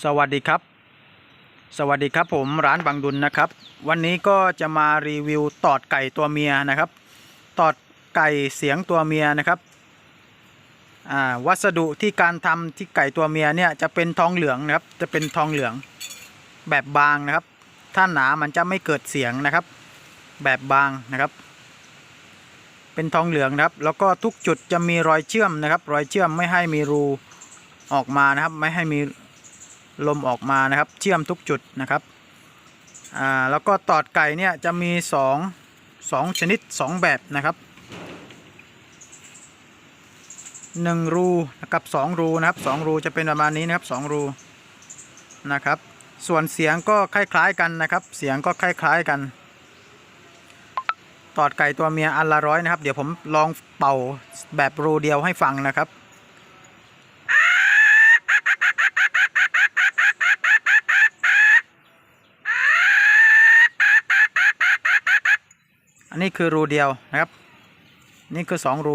สวัสดีครับ สวัสดีครับผมร้านบางดุลนะครับ วันนี้ก็จะมารีวิวตอดไก่ตัวเมียนะครับ ตอดไก่เสียงตัวเมียนะครับวัสดุที่การทำที่ไก่ตัวเมียเนี่ยจะเป็นทองเหลืองนะครับ จะเป็นทองเหลืองแบบบางนะครับ ถ้าหนามันจะไม่เกิดเสียงนะครับ แบบบางนะครับ เป็นทองเหลืองนะครับ แล้วก็ทุกจุดจะมีรอยเชื่อมนะครับ รอยเชื่อมไม่ให้มีรูออกมานะครับ ไม่ให้มี ลมออกมานะครับ เชื่อมทุกจุดนะครับอ่าแล้วก็ตอดไก่เนี่ยจะมีสองสองชนิดสองแบบนะครับหนึ่งรูนะครับสองรูนะครับสองรูจะเป็นประมาณนี้นะครับสองรูนะครับ ส่วนเสียงก็คล้ายๆกันนะครับ เสียงก็คล้ายๆกัน ตอดไก่ตัวเมียอันละร้อยนะครับ เดี๋ยวผมลองเป่าแบบรูเดียวให้ฟังนะครับ อันนี้คือรูเดียวนะครับ นี่คือสองรู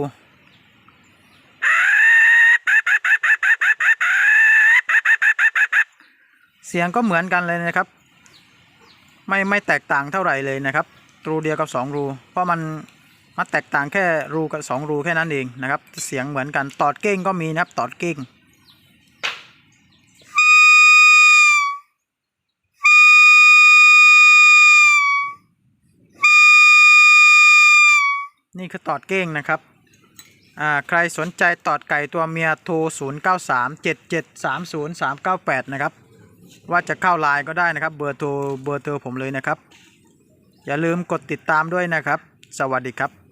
เสียงก็เหมือนกันเลยนะครับ ไม่ไม่แตกต่างเท่าไหร่เลยนะครับ รูเดียวกับสองรู เพราะมันมาแตกต่างแค่รูกับสองรูแค่นั้นเองนะครับ เสียงเหมือนกันตอดเก้งก็มีนะครับตอดเก้ง นี่คือตอดเก้งนะครับอ่าใครสนใจตอดไก่ตัวเมียโทร 0 9 3 7 7 3 0 3 9 8 นะครับ ว่าจะเข้าไลน์ก็ได้นะครับ เบอร์โทรเบอร์โทรผมเลยนะครับ อย่าลืมกดติดตามด้วยนะครับ สวัสดีครับ